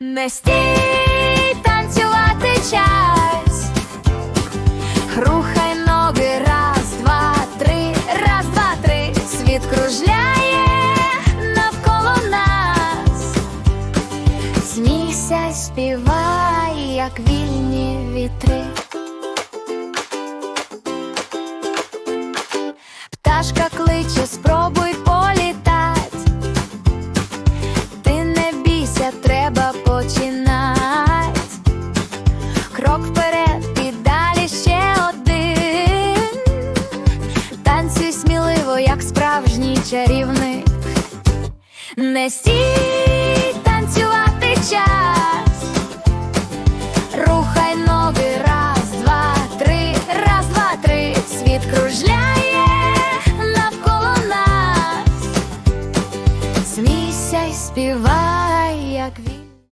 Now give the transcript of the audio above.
Не стій танцювати час, рухай ноги, раз, два, три, раз, два, три, світ кружляє навколо нас, смійся й співай, як вільні вітри. Пташка кличе, спробуй політать, ти не бійся, треба. як справжній чарівник, не стій танцювати час, рухай ноги раз, два, три, раз, два, три, світ кружляє навколо нас, смійся й співай, як він.